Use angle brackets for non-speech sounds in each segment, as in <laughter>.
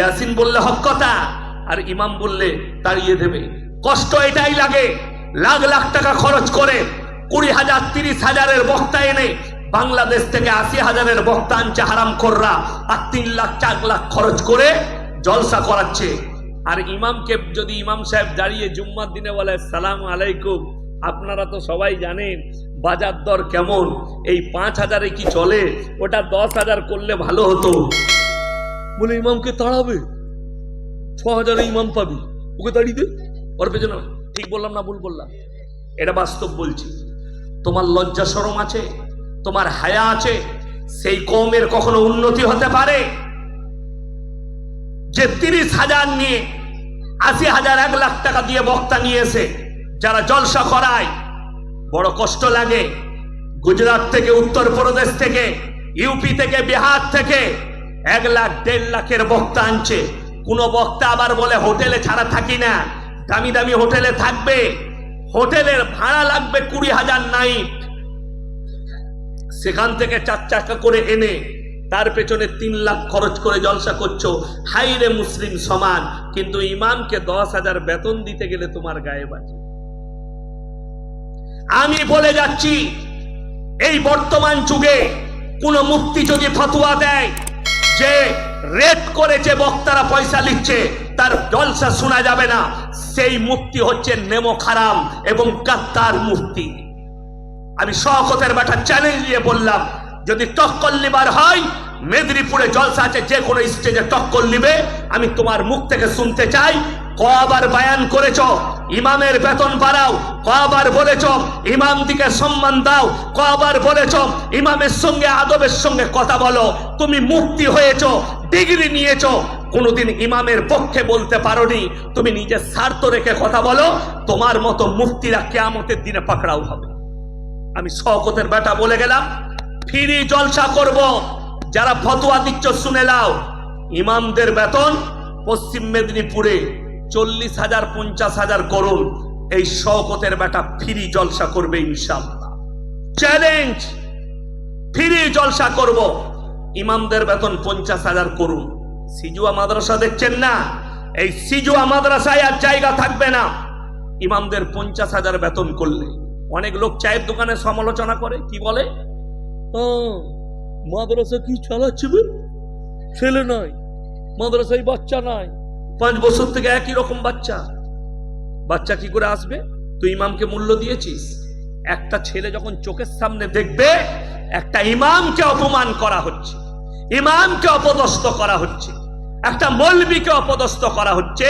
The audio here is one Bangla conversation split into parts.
ইয়াসিন বললে, হক কথা। আর ইমাম বললে, তাড়িয়ে দেবে। কষ্ট এটাই লাগে, লাখ লাখ টাকা খরচ করে কুড়ি হাজার, তিরিশ হাজারের বক্তা এনে বাংলাদেশ থেকে আশি হাজারের বক্তা আনছে হারাম খোররা আর তিন লাখ, চার লাখ খরচ করে জলসা করাচ্ছে। আর ইমামকে যদি ইমাম সাহেব দাঁড়িয়ে জুম্মার দিনে বলে, সালাম আলাইকুম, আপনারা তো সবাই জানেন বাজার দর কেমন? এই পাঁচ হাজারে কি চলে? ওটা দশ হাজার করলে ভালো হতো। বলে ইমামকে তাড়াবে। ছ হাজারে ইমাম পাবি। ওকে তাড়িয়ে দে। ওর পেছনে ঠিক বললাম না ভুল বললাম? এটা বাস্তব বলছি। তোমার লজ্জা সরম আছে, তোমার হায়া আছে, সেই কমের কখনো উন্নতি হতে পারে? যে তিরিশ হাজার নিয়ে আশি হাজার, এক লাখ টাকা দিয়ে বক্তা নিয়ে এসে যারা জলসা করায়, বড় কষ্ট লাগে। গুজরাট থেকে, উত্তরপ্রদেশ থেকে, ইউপি থেকে, বিহার থেকে এক লাখ, দেড় লাখের বক্তা আনছে। কোনো বক্তা আবার বলে, হোটেলে ছাড়া থাকি না। দামি দামি হোটেলে থাকবে। হোটেলের ভাড়া লাগবে কুড়ি হাজার নাইট। সেখান থেকে চার চাকা করে এনে তার পেছনে তিন লাখ খরচ করে জলসা করছ। হাইরে মুসলিম সমান কিন্তু ইমামকে দশ হাজার বেতন দিতে গেলে তোমার গায়ে বাজে। আমি বলে যাচ্ছি, এই বর্তমান যুগে কোন মুক্তি যদি ফতুয়া দেয় যে রেট করে যে বক্তারা পয়সা লিখছে, তার জলসা শোনা যাবে না। সেই মুক্তি হচ্ছে নেমো খারাম এবং কাত্তার মুক্তি আমি শখতের ব্যাটা চ্যালেঞ্জ দিয়ে বললাম, যদি টক্কর লিবার হয়, মেদিনীপুরে জলসা আছে যে কোনো স্টেজে টক্কর নিবে আমি তোমার মুখ থেকে শুনতে চাই কবার বায়ান করেছ, ইমামের বেতন বাড়াও কবার বলেছ ইমাম দিকে সম্মান দাও কবার বলেছ, ইমামের সঙ্গে, আদবের সঙ্গে কথা বলো, তুমি মুক্তি হয়েছ, ডিগ্রি নিয়েছ, কোনোদিন ইমামের পক্ষে বলতে পারোনি, তুমি নিজের স্বার্থ রেখে কথা বলো, তোমার মতো মুক্তিরা কেয়ামতের দিনে পাকড়াও হবে। আমি শওকতের বেটা বলে গেলাম, ফিরি জলসা করব, যারা ফতোয়া দিচ্ছ শুনে লাও ইমামদের বেতন পশ্চিম মেদিনীপুরে। চল্লিশ হাজার পঞ্চাশ হাজার করুন। এই শওকতের বেটা ফিরি জলসা করবে ইনশাল্লাহ চ্যালেঞ্জ ফিরি জলসা করব। ইমামদের বেতন পঞ্চাশ হাজার করুন। সিজুয়া মাদ্রাসা দেখছেন না? এই সিজুয়া মাদ্রাসায় আর জায়গা থাকবে না। ইমামদের পঞ্চাশ হাজার বেতন করলে। অনেক লোক চায়ের দোকানে সমালোচনা করে কি বলে? "ও, মাদ্রাসা কি চালাচ্ছে? ছেলে নয় মাদ্রাসায় বাচ্চা নাই। পাঁচ বছর থেকে একই রকম বাচ্চা। বাচ্চা কি করে আসবে? তুই ইমামকে মূল্য দিয়েছিস। একটা ছেলে যখন চোখের সামনে দেখবে, একটা ইমামকে অপমান করা হচ্ছে, ইমামকে অপদস্থ করা হচ্ছে, একটা মলবিকে অপদস্থ করা হচ্ছে,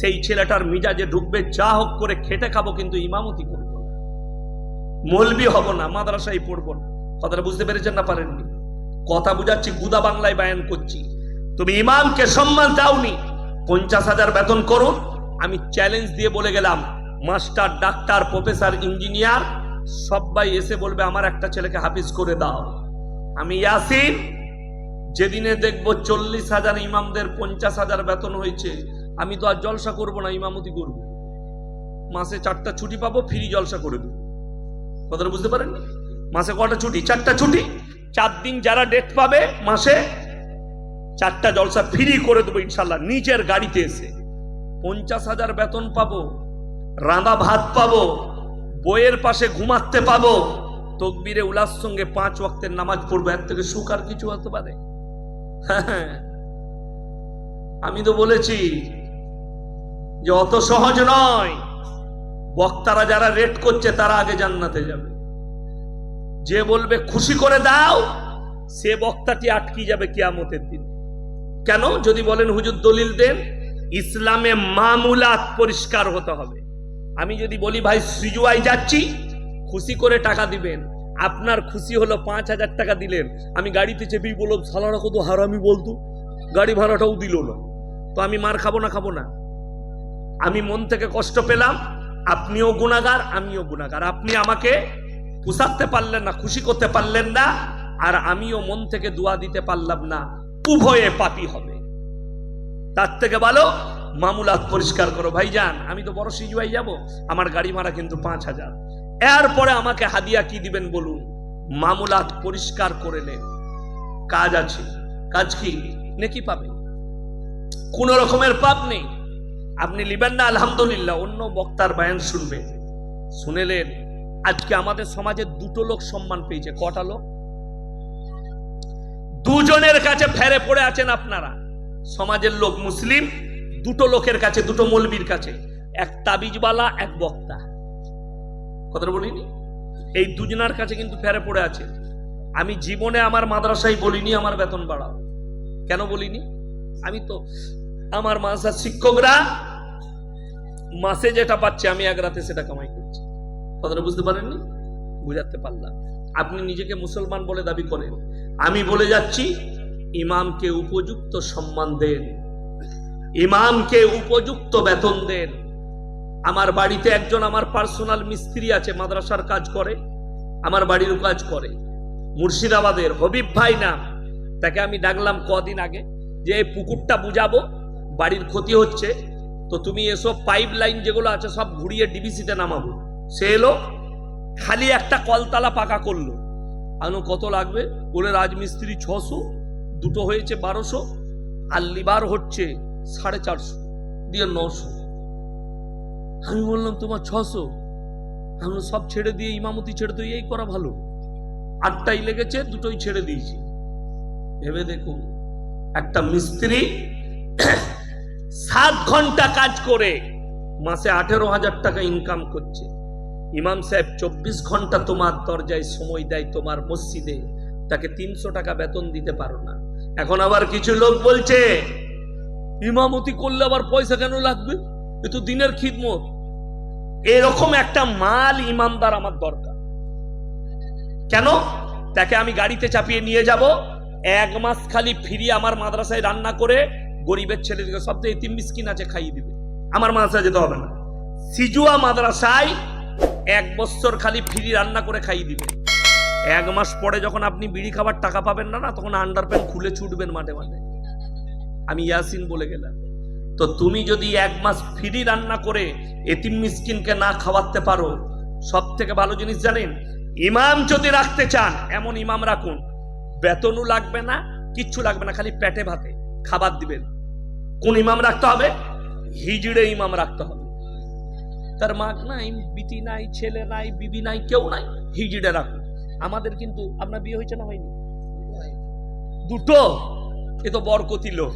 সেই ছেলেটার মিজাজে ঢুকবে, যা হোক করে খেটে খাব, কিন্তু ইমামতি করব না। মলবি হব না, মাদ্রাসায় পড়ব না। কথাটা বুঝতে পেরেছেন না পারেননি? কথা বুঝাচ্ছি, গুদা বাংলায় বায়ান করছি। তুমি ইমামকে সম্মান দাওনি পঞ্চাশ হাজার বেতন করুন। আমি চ্যালেঞ্জ দিয়ে বলে গেলাম মাস্টার ডাক্তার প্রফেসর ইঞ্জিনিয়ার সবাই এসে বলবে আমার একটা ছেলেকে হাফিজ করে দাও। আমি ইয়াসিন, যেদিনে দেখব চল্লিশ হাজার ইমামদের পঞ্চাশ হাজার বেতন হয়েছে, আমি তো আর জলসা করব না, ইমামতি করব। মাসে চারটা ছুটি পাবো, ফ্রি জলসা করে দেবো। কথাটা বুঝতে পারেন মাসে কটা ছুটি? চারটা ছুটি। চার দিন যারা ডেট পাবে মাসে চারটা জলসা ফ্রি করে দেবো ইনশাল্লাহ নিজের গাড়িতে এসে। পঞ্চাশ হাজার বেতন পাবো, রাঁধা ভাত পাবো, বইয়ের পাশে ঘুমাতে পাবো, তকবিরে উলার সঙ্গে পাঁচ ওয়াক্তের নামাজ পড়ব, এর থেকে সুখ আর কিছু হতে পারে? <laughs> আমি তো বলেছি যে অত সহজ নয়। বক্তারা যারা রেট করছে, তারা আগে জান্নাতে যাবে। যে বলবে, খুশি করে দাও, সে বক্তাটি আটকে যাবে কিয়ামতের দিন। কেন? যদি বলেন, হুজুর, দলিল দেন। ইসলামে মামুলাত পরিষ্কার হতে হবে। আমি যদি বলি, ভাই সিজুয়াই যাচ্ছি, খুশি করে টাকা দিবেন। আপনার খুশি হলো পাঁচ হাজার টাকা দিলেন। আমি গাড়িতে চেপেই বললাম, সালারা কত হারামি বলতো? গাড়ি ভাড়াটাও দিল না। তো আমি মার খাব না খাব না? আমি মন থেকে কষ্ট পেলাম, আপনিও গুণাগার আমিও গুণাগার আপনি আমাকে পুষাতে পারলেন না, খুশি করতে পারলেন না, আর আমিও মন থেকে দোয়া দিতে পারলাম না। উভয়ে পাপি হবে। তার থেকে ভালো মামুলাত পরিষ্কার করো, ভাইজান। আমি তো বড় সিজুয়াই যাব, আমার গাড়ি ভাড়া কিন্তু পাঁচ হাজার। এরপরে আমাকে হাদিয়া কি দিবেন বলুন? মামুলাত পরিষ্কার করে নেন। কাজ আছে। কাজ কি? নেকি পাবে? কোন রকমের পাপ নেই। আপনি লিবেন না, আলহামদুলিল্লাহ। অন্য বক্তার বায়ান শুনবেন। শুনেলেন, আজকে আমাদের সমাজে দুটো লোক সম্মান পেয়েছে। কটা লোক? দুজনের কাছে ফেরে পড়ে আছেন আপনারা। সমাজের লোক মুসলিম, দুটো লোকের কাছে, দুটো মলবির কাছে, এক তাবিজওয়ালা, এক বক্তা। কথাটা বলিনি? এই দুজনার কাছে কিন্তু ফেরে পড়ে আছে। আমি জীবনে আমার মাদ্রাসায় বলিনি, আমার বেতন বাড়াও। কেন বলিনি? আমি তো, আমার মাদ্রাসার শিক্ষকরা মাসে যেটা পাচ্ছে, আমি এক রাতে সেটা কামাই করছি। কথাটা বুঝতে পারেননি? বুঝাতে পারলাম। আপনি নিজেকে মুসলমান বলে দাবি করেন। আমি বলে যাচ্ছি, ইমামকে উপযুক্ত সম্মান দেন। ইমামকে উপযুক্ত বেতন দেন। আমার বাড়িতে একজন আমার পার্সোনাল মিস্ত্রি আছে, মাদ্রাসার কাজ করে, আমার বাড়িরও কাজ করে। মুর্শিদাবাদের হবিব ভাই নাম। তাকে আমি ডাকলাম কদিন আগে যে, এই পুকুরটা বুঝাবো, বাড়ির ক্ষতি হচ্ছে। তো তুমি এসব পাইপ লাইন যেগুলো আছে, সব ঘুরিয়ে ডিবিসিতে নামাবো। সে এলো খালি একটা কলতলা পাকা করল। আনু কত লাগবে? বলে, রাজমিস্ত্রি ছশো, দুটো হয়েছে বারোশো, আর লিবার হচ্ছে সাড়ে চারশো, দিয়ে নশো। আমি বললাম, তোমার ছশো? আমি সব ছেড়ে দিয়ে ইমামতি ছেড়ে তো এই করা ভালো। আটটাই লেগেছে, দুটোই ছেড়ে দিয়েছি। ভেবে দেখুন, একটা মিস্ত্রি সাত ঘণ্টা কাজ করে মাসে আঠেরো হাজার টাকা ইনকাম করছে। ইমাম সাহেব চব্বিশ ঘণ্টা তোমার দরজায় সময় দেয় তোমার মসজিদে, তাকে তিনশো টাকা বেতন দিতে পারো না। এখন আবার কিছু লোক বলছে, ইমামতি করলে আবার পয়সা কেন লাগবে? এ তো দিনের খিদমত। এরকম একটা মাল ইমানদার আমার দরকার। কেন? তাকে আমি গাড়িতে চাপিয়ে নিয়ে যাব, এক মাস খালি ফিরি আমার মাদ্রাসায় রান্না করে গরিবের ছেলেদিকে সব থেকে তিন মিসকিন আছে খাইয়ে দিবে। আমার মাদ্রাসায় যেতে হবে না। সিজুয়া মাদ্রাসায় এক বছর খালি ফ্রি রান্না করে খাইয়ে দিবে। এক মাস পরে যখন আপনি বিড়ি খাবার টাকা পাবেন না না, তখন আন্ডার প্যান্ট খুলে ছুটবেন মাঠে মাঠে আমি ইয়াসিন বলে গেলাম। তো তুমি যদি এক মাস ফ্রি রান্না করে এতিম মিসকিনকে না খাওয়াতে পারো সব থেকে ভালো জিনিস জানেন? ইমাম যদি রাখতে চান, এমন ইমাম রাখুন, বেতনও লাগবে না, কিচ্ছু লাগবে না, খালি পেটে ভাতে, খাবার দিবেন। কোন ইমাম রাখতে হবে? হিজড়ে ইমাম রাখতে হবে। তার মা নাই বিটি নাই, ছেলে নাই, বিবি নাই, কেউ নাই হিজড়ে রাখুন আমাদের কিন্তু আপনার বিয়ে হয়েছে না হয়নি? দুটো। এ তো বরকতি লোক।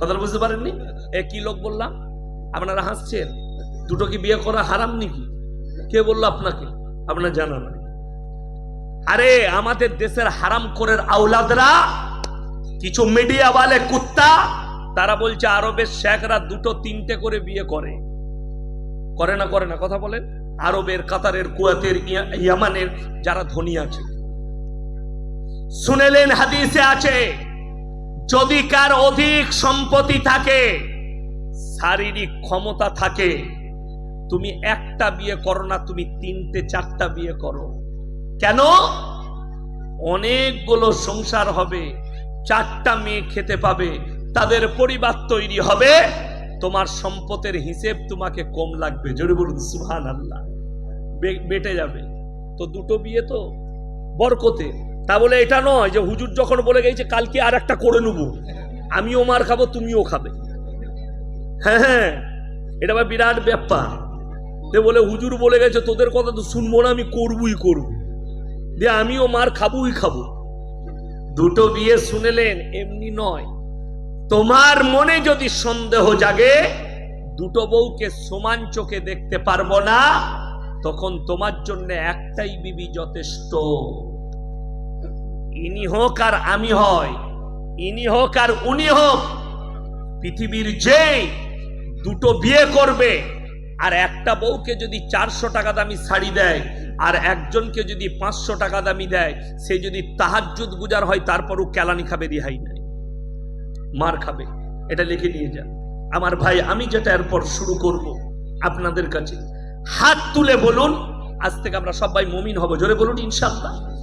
কথাটা বুঝতে পারেননি? এ কি লোক বললাম? আপনারা হাসছেন? দুটো কি বিয়ে করা হারাম নাকি? কে বলল আপনাকে? আপনার জানা নাই। আরে, আমাদের দেশের হারাম করের আউলাদরা কিছু মিডিয়া বালে কুত্তা, তারা বলছে আরবের শেখরা দুটো তিনটে করে বিয়ে করে। করে না করে না, কথা বলেন? আরবের, কাতারের, কুয়াতের ইয়ামানের যারা ধনী আছে। শুনেলেন, হাদিসে আছে, যদি কার অধিক সম্পত্তি থাকে, শারীরিক ক্ষমতা থাকে, তুমি একটা বিয়ে করো না, তুমি তিনটে, চারটা বিয়ে করো। কেন? অনেকগুলো সংসার হবে, চারটা মেয়ে খেতে পাবে, তাদের পরিবার তৈরি হবে তোমার সম্পদের হিসেব তোমাকে কম লাগবে। জোরে বলুন সুহান আল্লাহ বেটে যাবে। তো দুটো বিয়ে তো বরকতে। তা বলে এটা নয় যে হুজুর যখন বলে গেছে, কালকে আর একটা করে নেব। আমিও মার খাব, তুমিও খাবে। হ্যাঁ হ্যাঁ। এটা আবার বিরাট ব্যাপার। যে বলে, হুজুর বলে গেছে, তোদের কথা তো শুনব না, আমি করবই করব। যে আমিও মার খাবোই খাব। দুটো বিয়ে শুনেলেন, এমনি নয়। তোমার মনে যদি সন্দেহ জাগে, দুটো বউকে সমান চোখে দেখতে পারব না, তখন তোমার জন্য একটাই বিবি যথেষ্ট। ইনি হোক আর আমি হয় ইনি হোক আর উনি হোক, পৃথিবীর যে দুটো বিয়ে করবে, আর একটা বউকে যদি চারশো টাকা দামি শাড়ি দেয়, আর একজনকে যদি পাঁচশো টাকা দামি দেয়, সে যদি তাহাজ্জুদ গুজার হয়, তারপরও কেলানি খাবে রিহাই নাই। মার খাবে। এটা লিখে নিয়ে যান। আমার ভাই, আমি যেটা এরপর শুরু করব আপনাদের কাছে। হাত তুলে বলুন, আজ থেকে আমরা সবাই মমিন হব। জোরে বলুন ইনশাল্লাহ